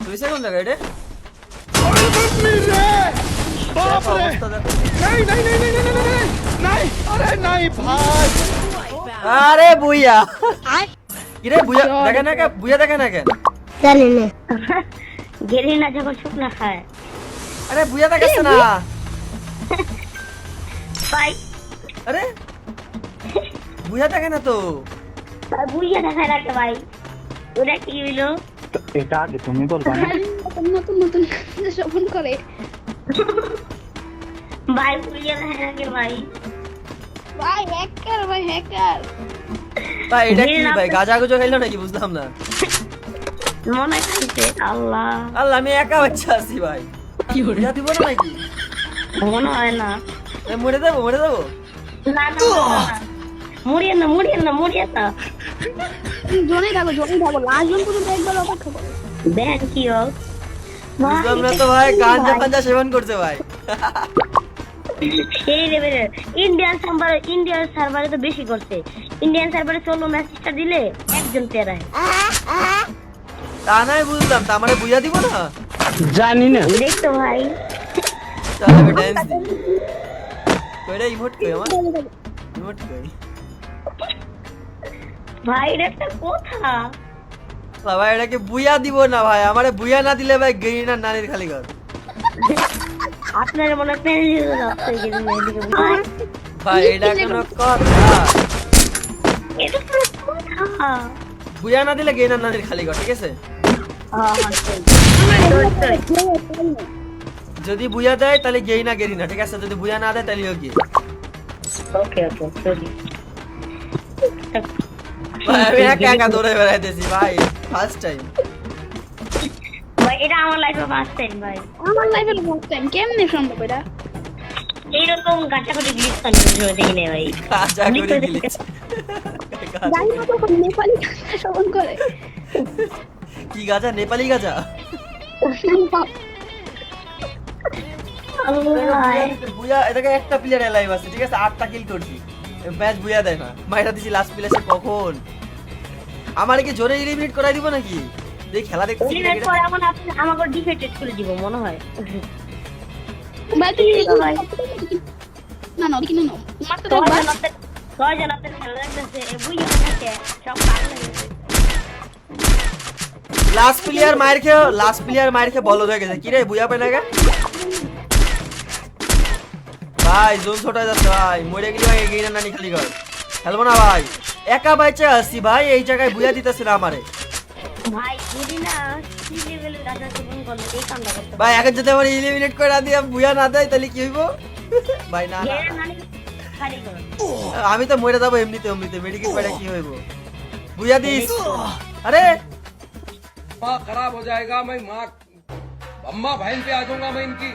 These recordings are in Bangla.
হয়েছে কোন জায়গায় রে আরে না কেন বুইয়া দেখে না না। গেলি না যখন না। ভাই। আরে? না তো। কি হইল? এটা আগে তুমি বলবা না। নতুন নতুন শ্রবণ করে ভাই বুইয়া দেখায় ভাই? ভাই হ্যাকার ভাই হ্যাকার ভাই এটা কি ভাই গাজা গুজো খাইলো নাকি? বুঝলাম না। মনে খাইছে আল্লাহ। আল্লাহ আমি একা বাচ্চা আছি ভাই। বুইয়া দিব না নাকি? মনে হয় না। মরে দেবো মরে দেবো না না মুড়িয়ে না। মুড়িয়ে না মুড়িয়ে না। জনেই থাকো থাকো। লাস্ট জন পর্যন্ত একবার অপেক্ষা করো। কি হোক তো ভাই গাঞ্জা ফাঞ্জা সেবন করছে ভাই। সেই লেভেলের ইন্ডিয়ান সার্ভার ইন্ডিয়ান সার্ভারে তো বেশি করছে। ইন্ডিয়ান সার্ভারে ম্যাচটা দিলে একজন তেরায় তা নাই বুঝলাম তা মানে বুইয়া দিব না? জানি না। দেখতো ভাই। চল আমি ড্যান্স দিই। কইরা ইমোট কই আমার? ইমোট কই? ভাই এটা একটা কথা। ভাই এটাকে বুইয়া দিব না ভাই। আমারে বুইয়া না দিলে ভাই গেরিনার নানির খালি ঘর। আপনার মনে ভাই ভাই এটা কোনো কথা। এটা তো কথা। বুইয়া না দিলে গেরিনার নানির খালি ঘর ঠিক আছে? যদি বুইয়া দেয় তাহলে গেরিনা গেরিনা ঠিক আছে? যদি বুইয়া না দেয় তাহলে কি ওকে ওকে সরি ভাই আমি একা একা দৌড়ে বেড়াইতেছি ভাই ফার্স্ট টাইম ভাই এটা আমার লাইফে ফার্স্ট টাইম ভাই আমার লাইফের ফার্স্ট টাইম কেমনে সম্ভব এটা এইরকম গাঁটাগুটি গ্লিচ আমি কোনো দেখি নাই ভাই কাজা করে তো জানি না তখন নেপালি গান শ্রবণ করে কি গাজা নেপালি গাজা আল্লাহ এটাকে একটা প্লেয়ার লাইভ আছে ঠিক আছে আটটা কিল করছি ম্যাচ বুইয়া দেয় না মাইরা দিছি লাস্ট প্লেসে কখন আমার কি জোরে এলিমিনেট করাই দিব নাকি খেলা দেখতেছি এলিমিনেট করে এমন আপনি আমাকে ডিফেক্টেড করে দিব মনে হয় ভাই তুমি ঠিক আছে ভাই। না না কিনে নাও মারতে দাও ছয়জন ভাই। আপনার খেলা দেখতেছে এ বুঝে গেছে সব পাগল লাস্ট প্লেয়ার মার খেয়ে লাস্ট প্লেয়ার মার খেয়ে বলদ হয়ে গেছে কি রে বুইয়া পাই না গে? ভাই জোন ছোট হয়ে যাচ্ছে ভাই মরে গেলি ভাই এগিয়ে নানি খালি ঘর খেলবো না ভাই একা বাইচে আসছি ভাই এই জায়গায় বুইয়া দিতেছে না আমারে ভাই যদি না কি লেভেলের রাজা জীবন করলে এই কামটা করতে ভাই এখন যদি আমার এলিমিনেট করে না দিয়ে বুইয়া না দেয় তাহলে কি হইব ভাই না না, গেরে না। নানি খালি করো আমি তো মরে যাবো এমনিতে এমনিতে মেডিকেল পেড়ে কি হইব বুইয়া দিস আরে माँ खराब हो जाएगा मैं माँ अम्मा बहन पे आ जाऊंगा मैं इनकी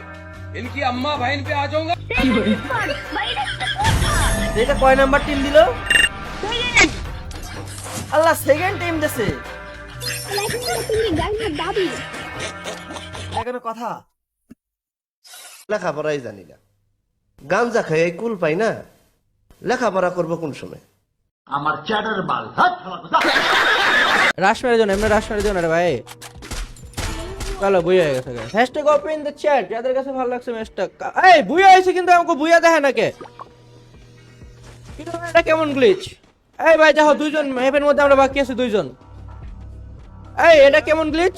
ইনকি আম্মা ভাইন পে আ যাওঙ্গা এটা কয় নাম্বার টিম দিল আল্লাহ সেকেন্ড টিম দেছে এখানে কথা লেখাপড়াই জানি না গাঞ্জা খাই কুল পাই না লেখাপড়া করব কোন সময় আমার চ্যাটার বাল। রাশ মেরে এমনি রাশ মেরে রে ভাই। চলো বুইয়া হয়ে গেছে হ্যাশট্যাগ ওপেন দ্য চ্যাট যাদের কাছে ভালো লাগছে ম্যাচটা এই বুইয়া হয়েছে কিন্তু আমাকে বুইয়া দেখে না কে? এটা কেমন গ্লিচ এই ভাই, দেখো, দুইজন ম্যাপের মধ্যে আমরা বাকি আছে, দুইজন। এই, এটা কেমন গ্লিচ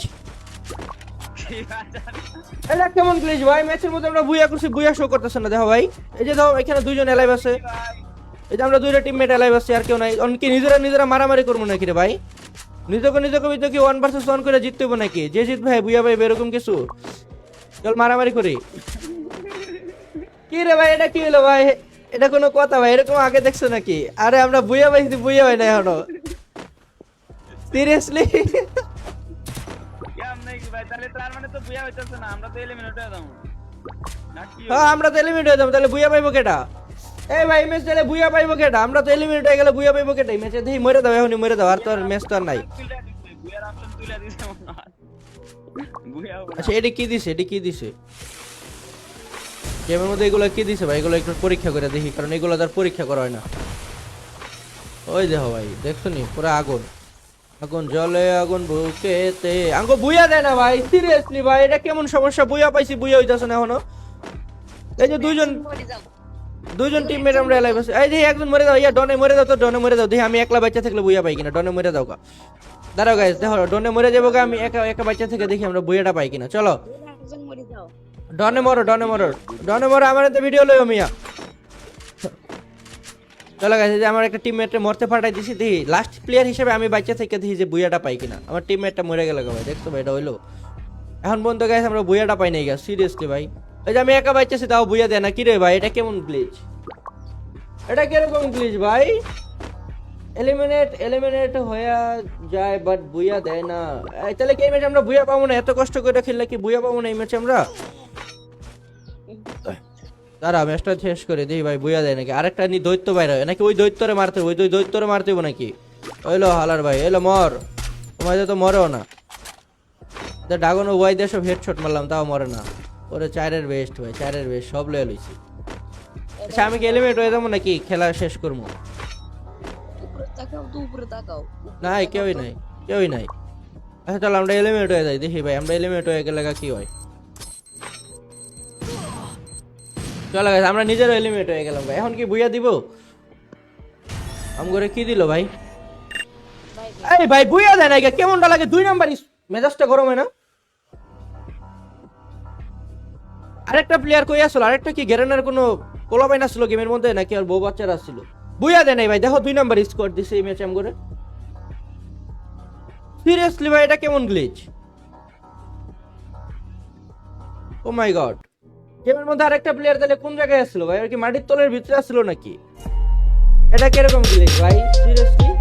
এটা কেমন গ্লিচ ভাই? ম্যাচের মধ্যে আমরা বুইয়া করছি বুইয়া শো করতেছে না, দেখো ভাই। এই যে দেখো এখানে দুইজন এলাইভ আছে। এই যে আমরা দুইটা টিমমেট এলাইভ আছি, আর কেউ নাই। অনকি নিজেরা নিজেরা মারামারি করব নাকি রে ভাই? নিজকে নিজকে ভিতরে কি ওয়ান ভার্সেস ওয়ান করে জিততে হবে নাকি? যে জিত ভাই বুয়া ভাই এরকম কিছু? চল মারামারি করি। কি রে ভাই এটা কি হলো ভাই? এটা কোনো কথা ভাই এরকম আগে দেখছ নাকি? আরে আমরা বুয়া ভাই বুয়া ভাই? না এখনও সিরিয়াসলি হ্যাঁ আমরা তো এলিমিনেট হয়ে যাব তাহলে বুয়া পাইবো কেটা এই ভাই ম্যাচ তাহলে বুয়া পাইবো কেটা আমরা তো এলিমিনেট হয়ে গেলে বুয়া পাইবো কেটা ম্যাচে দেখি মরে দাও, এখনই মরে দাও, আর তো আর ম্যাচ তো আর নাই। আচ্ছা এটা কি দিছে? এটা কি দিছে? গেমের মধ্যে এগুলো কি দিছে ভাই? এগুলো একটু পরীক্ষা করে দেখি, কারণ এগুলো তার পরীক্ষা করা হয় না। ওই দেখো ভাই, দেখছ নি? পুরো আগুন। আগুন জলে আগুন বুকেতে। আঙ্গো বুইয়া দেয় না ভাই সিরিয়াসলি ভাই, এটা কেমন সমস্যা? বুইয়া পাইছি, বুইয়া হইতাছে না এখনও? এই যে দুইজন দুইজন টিমমেট আমরা এলাই বসে এই যে একজন মরে দাও ইয়া ডনে মরে দাও তো ডনে মরে দাও দেখি আমি একলা বাচ্চা থাকলে বুইয়া পাই কিনা ডনে মরে দাও গা। দাঁড়াও গাইস দেখো ডনে মরে যাব গা আমি একা একা বাচ্চা থেকে দেখি আমরা বুইয়াটা পাই কিনা। চলো। যাও। ডনে মরো ডনে মরো ডনে মরো আমার তো ভিডিও লইও মিয়া। চলো গেছে যে আমার একটা টিমমেটে মরতে ফাটাই দিছি দেখি লাস্ট প্লেয়ার হিসেবে আমি বাচ্চা থেকে দেখি যে বুইয়াটা পাই কিনা। আমার টিমমেটটা মরে গেল ভাই দেখছ ভাই এটা হইল। এখন পর্যন্ত গেছে আমরা বুইয়াটা পাই নাই গা সিরিয়াসলি ভাই। ওই যে আমি একা বাচ্চাছি তাও বুইয়া দেয় না। কি রে ভাই, এটা কেমন গ্লিচ এটা কীরকম গ্লিচ ভাই? এলিমিনেট এলিমিনেট হয়ে যায় বাট বুইয়া দেয় না। তাহলে কি এই ম্যাচে আমরা বুইয়া পাবো না? এত কষ্ট করে খেললে কি বুইয়া পাবো না এই ম্যাচে আমরা? দাঁড়া ম্যাচটা শেষ করে দিই ভাই, বুইয়া দেয় নাকি? আরেকটা নি দৈত্য বাইরে হয়। নাকি ওই দৈত্যরে মারতে ওই দুই দৈত্যরে মারতে হবে নাকি? ওইলো হালার ভাই এলো মর। তোমাদের তো মরেও না। ড্রাগন ওয়াই দিয়ে সব হেডশট মারলাম, তাও মরে না। ওরে চারের বেস্ট ভাই চারের বেস্ট সব লয়ে লইছি। আচ্ছা আমি কি এলিমেন্ট হয়ে যাব নাকি? খেলা শেষ করব? নাই কেউই নাই কেউই নাই। আচ্ছা চলো আমরা এলিমেন্ট হয়ে যাই দেখি ভাই আমরা এলিমেন্ট হয়ে গেলে কি হয়? চলো guys, আমরা নিজেরও এলিমেন্ট হয়ে গেলাম ভাই এখন কি বুইয়া দিব? আম করে কি দিল ভাই? এই ভাই বুইয়া দেয় না কেমনটা লাগে? দুই নাম্বার মেজাজটা গরম হয় না? আরেকটা প্লেয়ার কই আসলো? আরেকটা কি গেরেনার কোনো কোলাবাইন আসলো গেমের মধ্যে? নাকি আর বউ বাচ্চারা আসছিল বুইয়া দেয় নাই ভাই, দেখো দুই নাম্বার স্কোর দিছে এই ম্যাচে করে সিরিয়াসলি ভাই, এটা কেমন গ্লিচ ও মাই গড গেমের মধ্যে আরেকটা প্লেয়ার তাহলে কোন জায়গায় আসলো ভাই? আর কি মাটির তলের ভিতরে আসছিল নাকি? এটা কীরকম গ্লিচ ভাই? সিরিয়াসলি